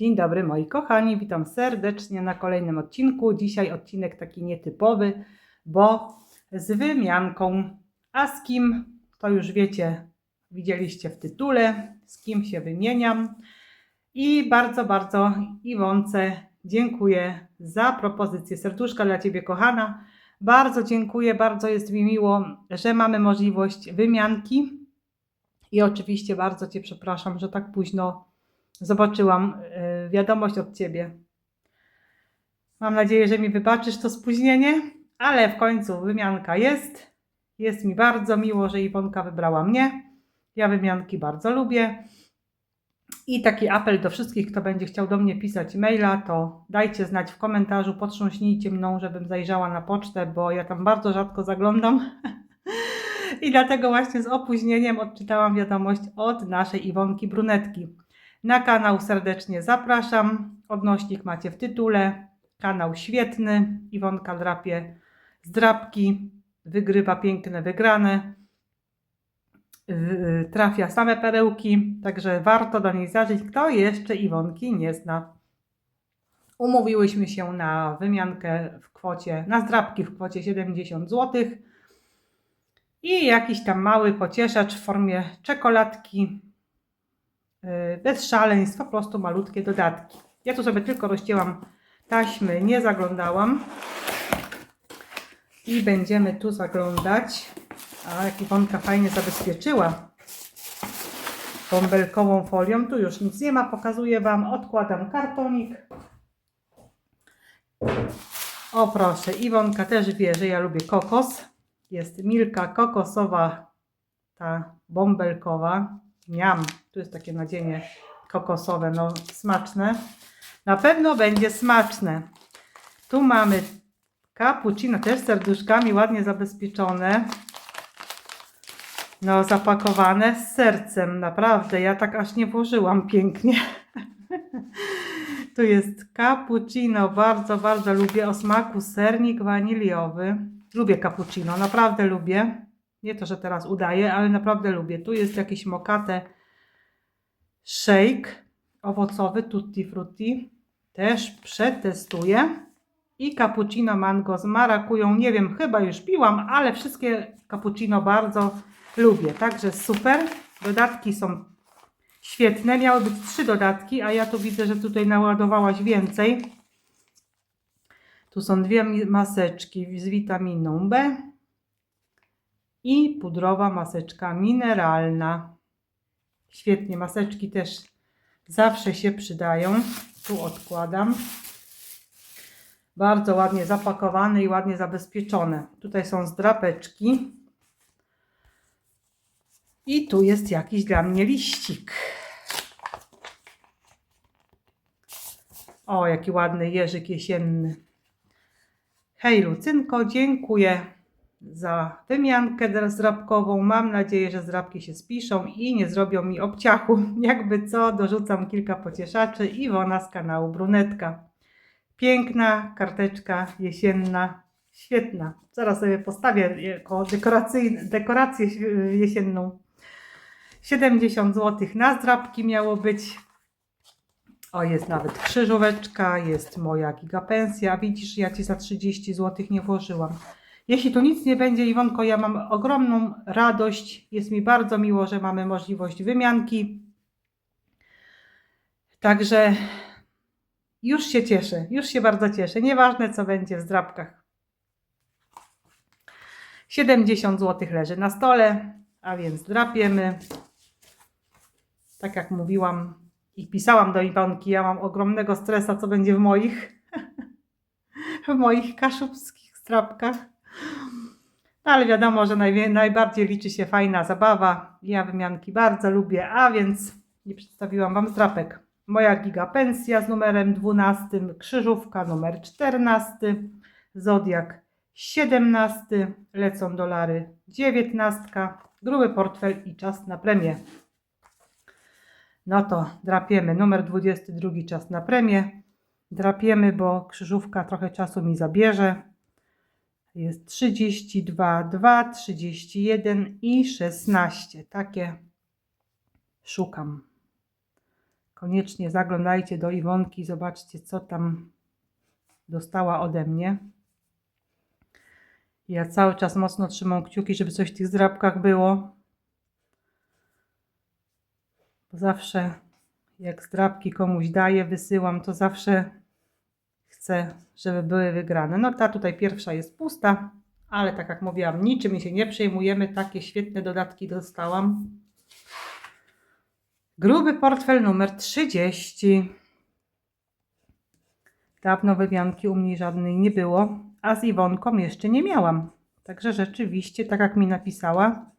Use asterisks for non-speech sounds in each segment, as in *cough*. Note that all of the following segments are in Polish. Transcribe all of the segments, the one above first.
Dzień dobry moi kochani, witam serdecznie na kolejnym odcinku. Dzisiaj odcinek taki nietypowy, bo z wymianką. A z kim, to już wiecie, widzieliście w tytule, z kim się wymieniam. I bardzo, bardzo Iwonce dziękuję za propozycję. Serduszka dla Ciebie, kochana. Bardzo dziękuję, bardzo jest mi miło, że mamy możliwość wymianki. I oczywiście bardzo Cię przepraszam, że tak późno zobaczyłam y, wiadomość od Ciebie. Mam nadzieję, że mi wybaczysz to spóźnienie, ale w końcu wymianka jest. Jest mi bardzo miło, że Iwonka wybrała mnie. Ja wymianki bardzo lubię. I taki apel do wszystkich, kto będzie chciał do mnie pisać maila, to dajcie znać w komentarzu, potrząśnijcie mną, żebym zajrzała na pocztę, bo ja tam bardzo rzadko zaglądam. *laughs* I dlatego właśnie z opóźnieniem odczytałam wiadomość od naszej Iwonki Brunetki. Na kanał serdecznie zapraszam. Odnośnik macie w tytule. Kanał świetny. Iwonka drapie z drapki. Wygrywa piękne wygrane. Yy, Trafia same perełki. Także warto do niej zażyć. Kto jeszcze Iwonki nie zna. Umówiłyśmy się na wymiankę w kwocie, na zdrapki w kwocie 70 zł. I jakiś tam mały pocieszacz w formie czekoladki bez szaleństw, po prostu malutkie dodatki. Ja tu sobie tylko rozcięłam taśmy, nie zaglądałam. I będziemy tu zaglądać. A jak Iwonka fajnie zabezpieczyła bąbelkową folią. Tu już nic nie ma, pokazuję Wam. Odkładam kartonik. O proszę, Iwonka też wie, że ja lubię kokos. Jest milka kokosowa, ta bąbelkowa. Miam, tu jest takie nadzienie kokosowe, no smaczne. Na pewno będzie smaczne. Tu mamy cappuccino, też serduszkami, ładnie zabezpieczone. No, zapakowane z sercem, naprawdę. Ja tak aż nie włożyłam pięknie. *laughs* tu jest cappuccino, bardzo, bardzo lubię o smaku sernik waniliowy. Lubię cappuccino, naprawdę lubię. Nie to, że teraz udaję, ale naprawdę lubię. Tu jest jakiś mokate shake owocowy, tutti frutti. Też przetestuję. I cappuccino mango z marakują. Nie wiem, chyba już piłam, ale wszystkie cappuccino bardzo lubię. Także super. Dodatki są świetne. Miały być trzy dodatki, a ja tu widzę, że tutaj naładowałaś więcej. Tu są dwie maseczki z witaminą B i pudrowa maseczka mineralna. Świetnie, maseczki też zawsze się przydają. Tu odkładam. Bardzo ładnie zapakowane i ładnie zabezpieczone. Tutaj są zdrapeczki. I tu jest jakiś dla mnie liścik. O, jaki ładny jeżyk jesienny. Hej Lucynko, dziękuję za wymiankę zdrabkową. Mam nadzieję, że zdrabki się spiszą i nie zrobią mi obciachu. *laughs* Jakby co, dorzucam kilka pocieszaczy. Iwona z kanału Brunetka. Piękna karteczka jesienna, świetna. Zaraz sobie postawię jako dekorację jesienną. 70 zł na zdrabki miało być. O, jest nawet krzyżóweczka, jest moja gigapensja. Widzisz, ja Ci za 30 zł nie włożyłam. Jeśli tu nic nie będzie, Iwonko, ja mam ogromną radość. Jest mi bardzo miło, że mamy możliwość wymianki. Także już się cieszę, już się bardzo cieszę. Nieważne, co będzie w zdrabkach. 70 zł leży na stole, a więc drapiemy. Tak jak mówiłam i pisałam do Iwonki, ja mam ogromnego stresa, co będzie w moich *laughs* w moich kaszubskich strapkach. No, ale wiadomo, że najwie- najbardziej liczy się fajna zabawa. Ja wymianki bardzo lubię, a więc nie przedstawiłam Wam zdrapek. Moja gigapensja z numerem 12, krzyżówka numer 14, zodiak 17, lecą dolary 19, gruby portfel i czas na premię. No to drapiemy. Numer 22 czas na premię. Drapiemy, bo krzyżówka trochę czasu mi zabierze. Jest 32, 2, 31 i 16. Takie szukam. Koniecznie zaglądajcie do Iwonki, zobaczcie co tam dostała ode mnie. Ja cały czas mocno trzymam kciuki, żeby coś w tych zdrabkach było. Bo zawsze jak zdrabki komuś daję, wysyłam, to zawsze chcę, żeby były wygrane. No ta tutaj pierwsza jest pusta, ale tak jak mówiłam, niczym się nie przejmujemy. Takie świetne dodatki dostałam. Gruby portfel numer 30. Dawno wymianki u mnie żadnej nie było, a z Iwonką jeszcze nie miałam. Także rzeczywiście, tak jak mi napisała,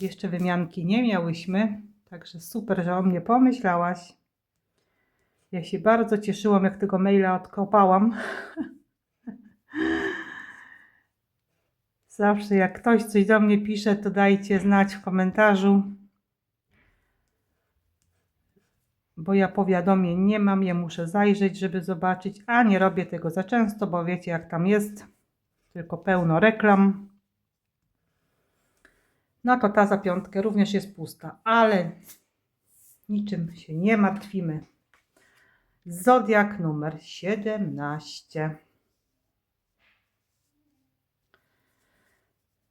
jeszcze wymianki nie miałyśmy. Także super, że o mnie pomyślałaś. Ja się bardzo cieszyłam, jak tego maila odkopałam. Zawsze jak ktoś coś do mnie pisze, to dajcie znać w komentarzu. Bo ja powiadomień nie mam, ja muszę zajrzeć, żeby zobaczyć, a nie robię tego za często, bo wiecie jak tam jest, tylko pełno reklam. No to ta za piątkę również jest pusta, ale niczym się nie martwimy. Zodiak numer 17.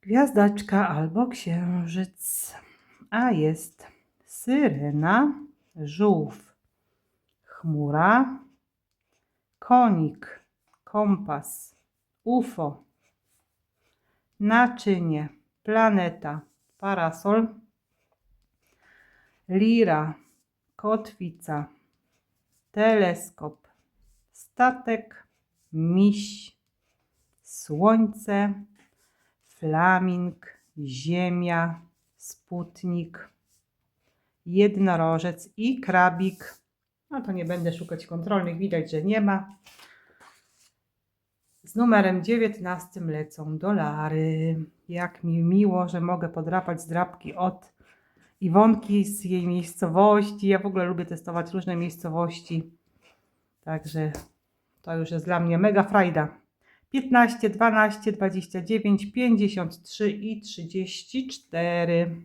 Gwiazdaczka albo księżyc, a jest syrena, żółw, chmura, konik, kompas, UFO, naczynie, planeta, parasol, lira, kotwica, teleskop, statek, miś, słońce, flaming, ziemia, sputnik, jednorożec i krabik. No to nie będę szukać kontrolnych, widać, że nie ma. Z numerem 19 lecą dolary. Jak mi miło, że mogę podrapać zdrapki od Iwonki z jej miejscowości. Ja w ogóle lubię testować różne miejscowości. Także to już jest dla mnie mega frajda. 15, 12, 29, 53 i 34.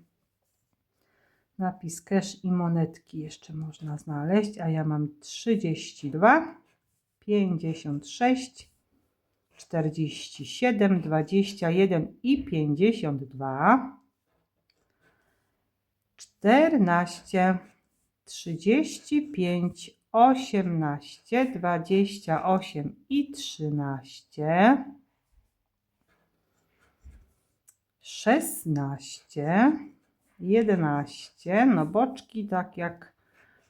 Napis cash i monetki jeszcze można znaleźć, a ja mam 32, 56, 47, 21 i 52. 14, 35, 18, 28 i 13. 16, 11, no boczki tak jak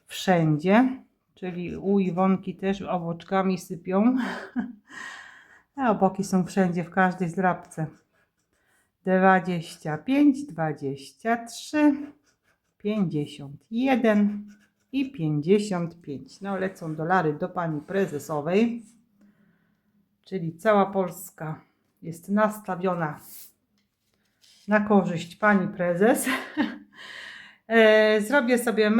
wszędzie, czyli u Iwonki też oboczkami sypią, *laughs* a boki są wszędzie, w każdej zdrabce. 25, 23, 51 i 55. No lecą dolary do pani prezesowej, czyli cała Polska jest nastawiona na korzyść pani prezes. *laughs* E, Zrobię sobie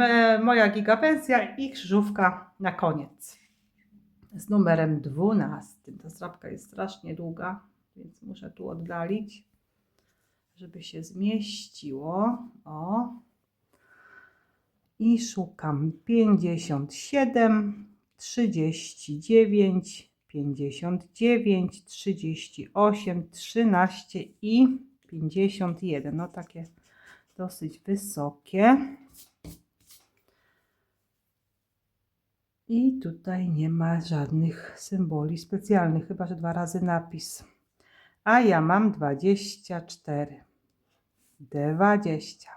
moja gigapensja i krzyżówka na koniec. Z numerem 12. Ta zdrabka jest strasznie długa, więc muszę tu oddalić, żeby się zmieściło. O. I szukam 57, 39, 59, 38, 13 i 51. No takie dosyć wysokie. I tutaj nie ma żadnych symboli specjalnych, chyba że dwa razy napis. A ja mam 24, 20,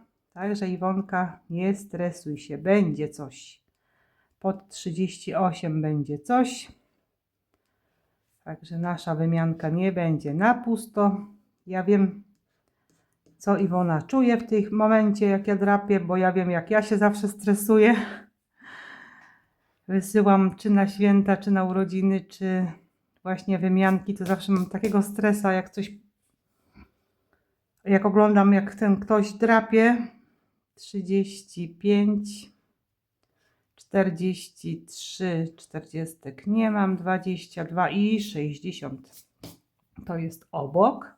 także Iwonka nie stresuj się, będzie coś. Pod 38 będzie coś. Także nasza wymianka nie będzie na pusto. Ja wiem, co Iwona czuje w tym momencie, jak ja drapię, bo ja wiem, jak ja się zawsze stresuję. wysyłam czy na święta, czy na urodziny, czy właśnie wymianki, to zawsze mam takiego stresa, jak coś, jak oglądam, jak ten ktoś drapie. 35, 43, 40 nie mam, 22 i 60. To jest obok.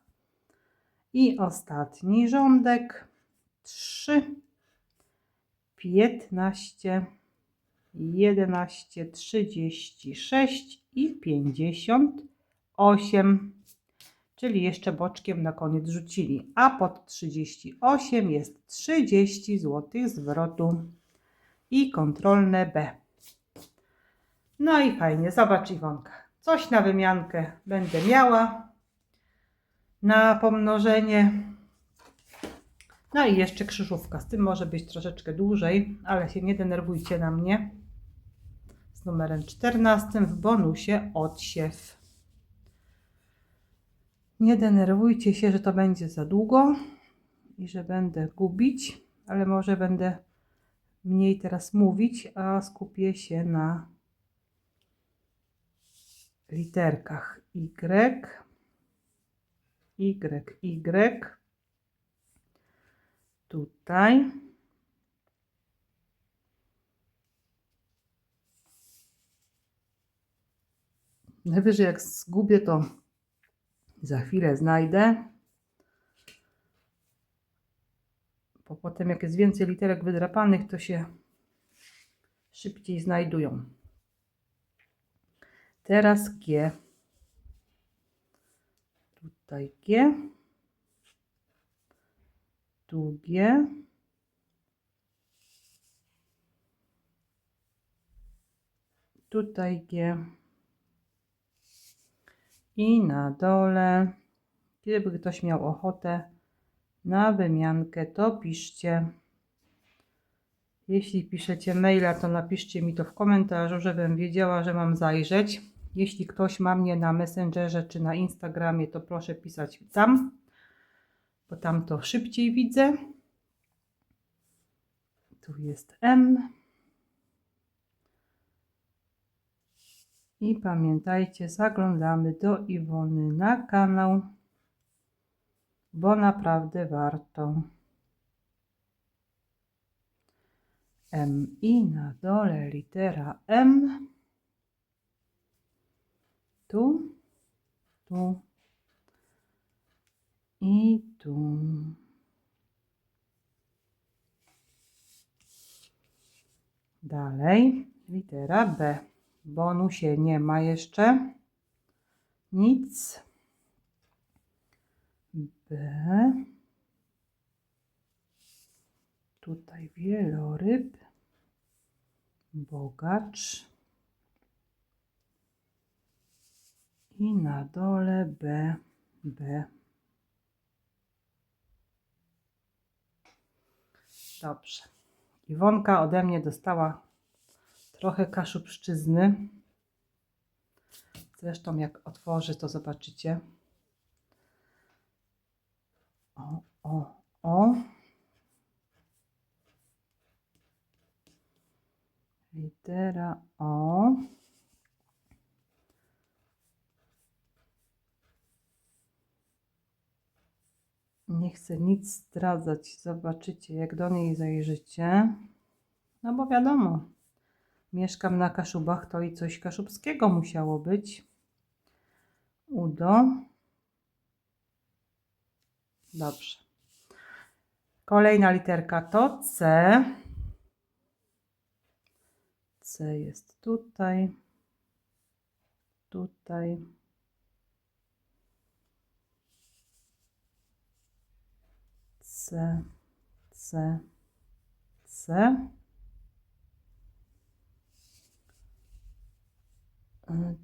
I ostatni rządek. 3, 15, 11, 36 i 58. Czyli jeszcze boczkiem na koniec rzucili. A pod 38 jest 30 zł zwrotu i kontrolne B. No i fajnie, zobacz Iwonka. Coś na wymiankę będę miała. Na pomnożenie. No i jeszcze krzyżówka. Z tym może być troszeczkę dłużej, ale się nie denerwujcie na mnie. Z numerem 14 w bonusie odsiew. Nie denerwujcie się, że to będzie za długo i że będę gubić, ale może będę mniej teraz mówić, a skupię się na literkach Y, Y, Y. Tutaj. Najwyżej jak zgubię, to za chwilę znajdę. Bo potem jak jest więcej literek wydrapanych, to się szybciej znajdują. Teraz G. Tutaj G. Tu G. Tutaj G. I na dole, gdyby ktoś miał ochotę na wymiankę, to piszcie. Jeśli piszecie maila, to napiszcie mi to w komentarzu, żebym wiedziała, że mam zajrzeć. Jeśli ktoś ma mnie na Messengerze czy na Instagramie, to proszę pisać tam, bo tam to szybciej widzę. Tu jest M. I pamiętajcie, zaglądamy do Iwony na kanał, bo naprawdę warto. M i na dole litera M. Tu, tu i tu. Dalej litera B. Bonusie nie ma jeszcze nic. B. Tutaj wieloryb, bogacz i na dole B, B. Dobrze. Iwonka ode mnie dostała trochę kaszubszczyzny. Zresztą jak otworzy, to zobaczycie. O, o, o. Litera O. Nie chcę nic zdradzać. Zobaczycie, jak do niej zajrzycie. No bo wiadomo, mieszkam na Kaszubach, to i coś kaszubskiego musiało być. Udo. Dobrze. Kolejna literka to C. C jest tutaj, tutaj. C, C, C.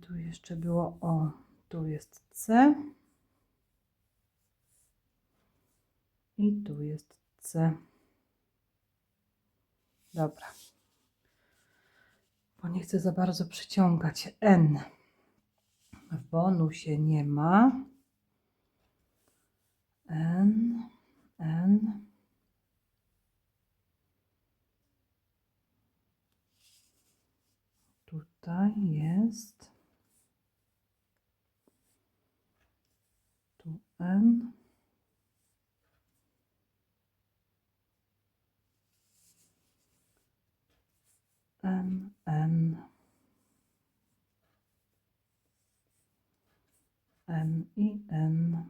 Tu jeszcze było O, tu jest C. I tu jest C. Dobra bo nie chcę za bardzo przyciągać. N. W bonusie nie ma. N, N. Tutaj jest. Tu N. N, N. N i N.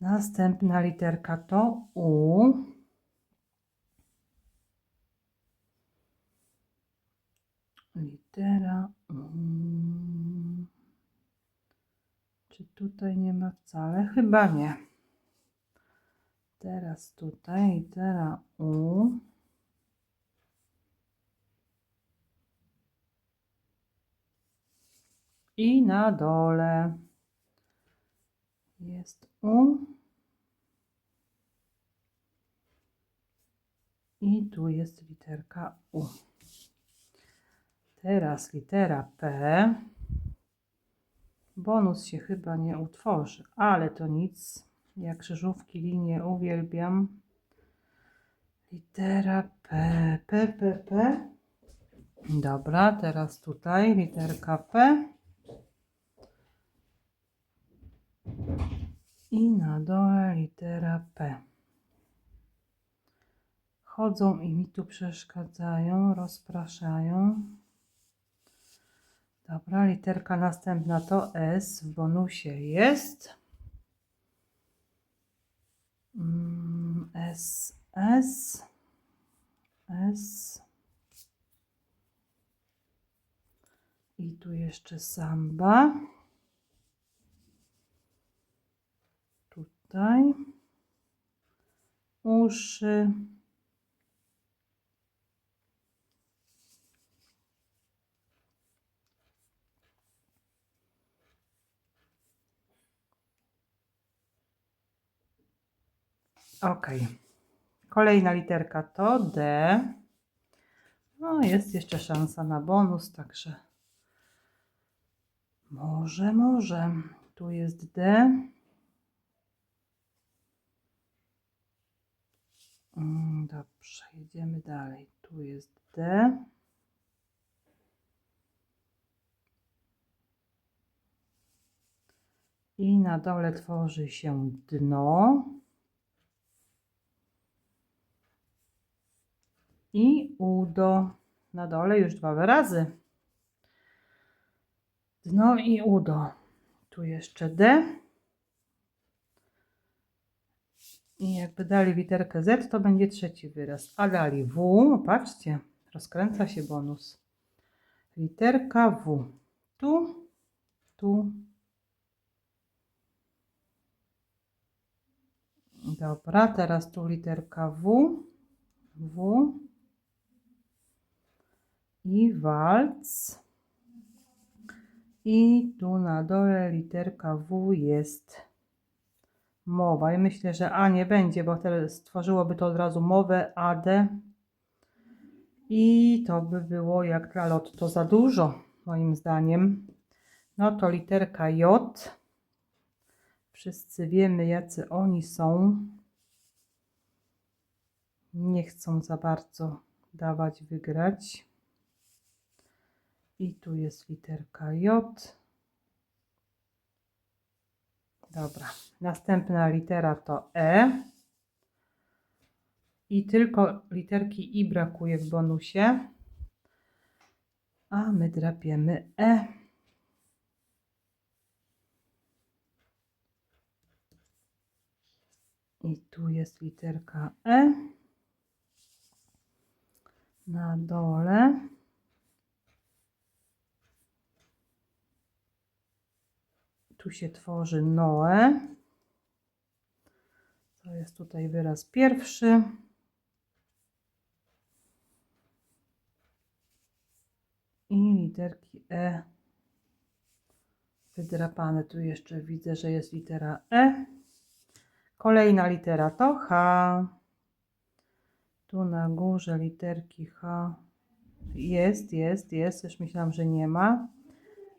Następna literka to U. Litera U. Czy tutaj nie ma wcale? Chyba nie. Teraz tutaj litera U. I na dole jest U. I tu jest literka U. Teraz litera P. Bonus się chyba nie utworzy, ale to nic. Ja krzyżówki, linie uwielbiam. Litera P, P, P, P. Dobra, teraz tutaj literka P. I na dole litera P. Chodzą i mi tu przeszkadzają, rozpraszają. Dobra, literka następna to S. W bonusie jest. Mm, S, S, S. I tu jeszcze samba. Tutaj. Uszy. Ok. Kolejna literka to D. No, jest jeszcze szansa na bonus, także może, może. Tu jest D. Mm, Dobrze, jedziemy dalej. Tu jest D. I na dole tworzy się dno. I udo. Na dole już dwa wyrazy. Dno i udo. Tu jeszcze D. I jakby dali literkę Z, to będzie trzeci wyraz. A dali W, patrzcie, rozkręca się bonus. Literka W. Tu, tu. Dobra, teraz tu literka W. W. I walc. I tu na dole literka W jest mowa. I myślę, że A nie będzie, bo stworzyłoby to od razu mowę AD. I to by było jak dla lotto za dużo, moim zdaniem. No to literka J. Wszyscy wiemy, jacy oni są. Nie chcą za bardzo dawać wygrać. I tu jest literka J. Dobra, następna litera to E. I tylko literki I brakuje w bonusie. A my drapiemy E. I tu jest literka E. Na dole. Tu się tworzy Noe. To jest tutaj wyraz pierwszy. I literki E wydrapane. Tu jeszcze widzę, że jest litera E. Kolejna litera to H. Tu na górze literki H. Jest, jest, jest. Już myślałam, że nie ma.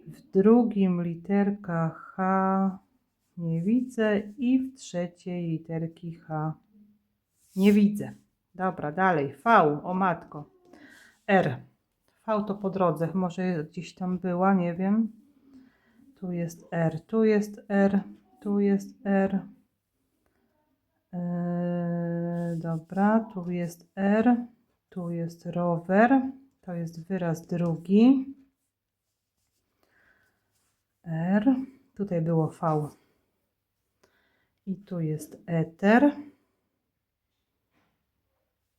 W drugim literka H nie widzę i w trzeciej literki H nie widzę. Dobra, dalej. V, o matko. R. V to po drodze, może gdzieś tam była, nie wiem. Tu jest R, tu jest R, tu jest R. Eee, dobra, tu jest R, tu jest rower, to jest wyraz drugi. R, tutaj było V. I tu jest eter.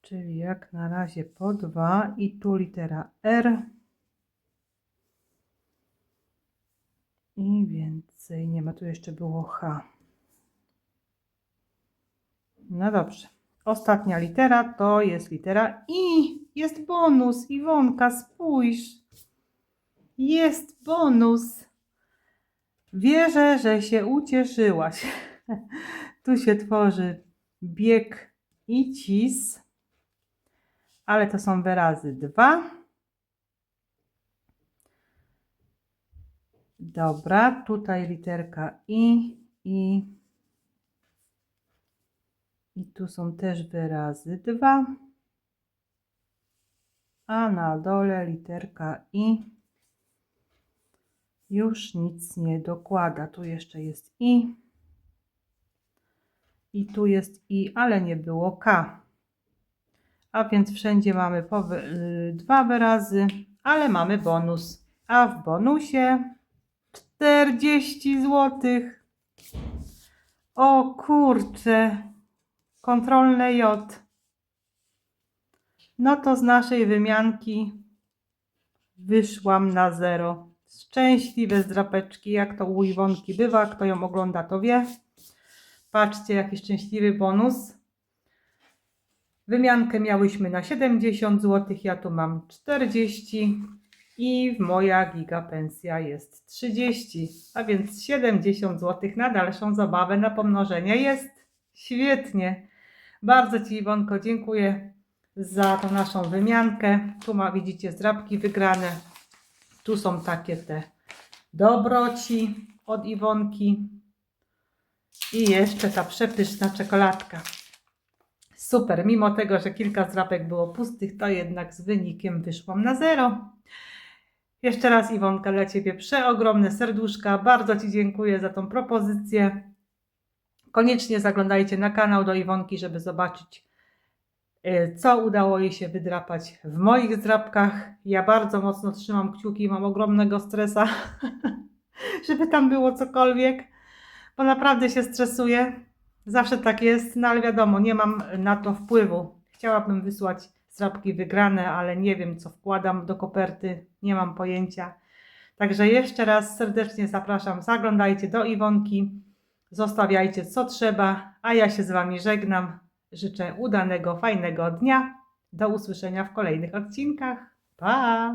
Czyli jak na razie po dwa i tu litera R. I więcej nie ma. Tu jeszcze było H. No dobrze. Ostatnia litera to jest litera I. Jest bonus. Iwonka, spójrz. Jest bonus. Wierzę, że się ucieszyłaś. *laughs* tu się tworzy bieg i cis, ale to są wyrazy dwa. Dobra, tutaj literka i, i. I tu są też wyrazy dwa. A na dole literka i. Już nic nie dokłada. Tu jeszcze jest i. I tu jest i, ale nie było k. A więc wszędzie mamy y, dwa wyrazy, ale mamy bonus. A w bonusie 40 zł. O kurczę. Kontrolne J. No to z naszej wymianki wyszłam na zero. Szczęśliwe zdrapeczki, jak to u Iwonki bywa. Kto ją ogląda, to wie. Patrzcie, jaki szczęśliwy bonus. Wymiankę miałyśmy na 70 zł, ja tu mam 40 i moja gigapensja jest 30, a więc 70 zł na dalszą zabawę na pomnożenie jest świetnie. Bardzo Ci Iwonko dziękuję za tą naszą wymiankę. Tu ma, widzicie, zdrabki wygrane. Tu są takie te dobroci od Iwonki. I jeszcze ta przepyszna czekoladka. Super, mimo tego, że kilka zdrapek było pustych, to jednak z wynikiem wyszłam na zero. Jeszcze raz Iwonka dla Ciebie przeogromne serduszka. Bardzo Ci dziękuję za tą propozycję. Koniecznie zaglądajcie na kanał do Iwonki, żeby zobaczyć, co udało jej się wydrapać w moich zdrapkach. Ja bardzo mocno trzymam kciuki, mam ogromnego stresa, *laughs* żeby tam było cokolwiek, bo naprawdę się stresuję. Zawsze tak jest, no ale wiadomo, nie mam na to wpływu. Chciałabym wysłać zdrapki wygrane, ale nie wiem, co wkładam do koperty, nie mam pojęcia. Także jeszcze raz serdecznie zapraszam, zaglądajcie do Iwonki, zostawiajcie co trzeba, a ja się z Wami żegnam. Życzę udanego, fajnego dnia. Do usłyszenia w kolejnych odcinkach. Pa!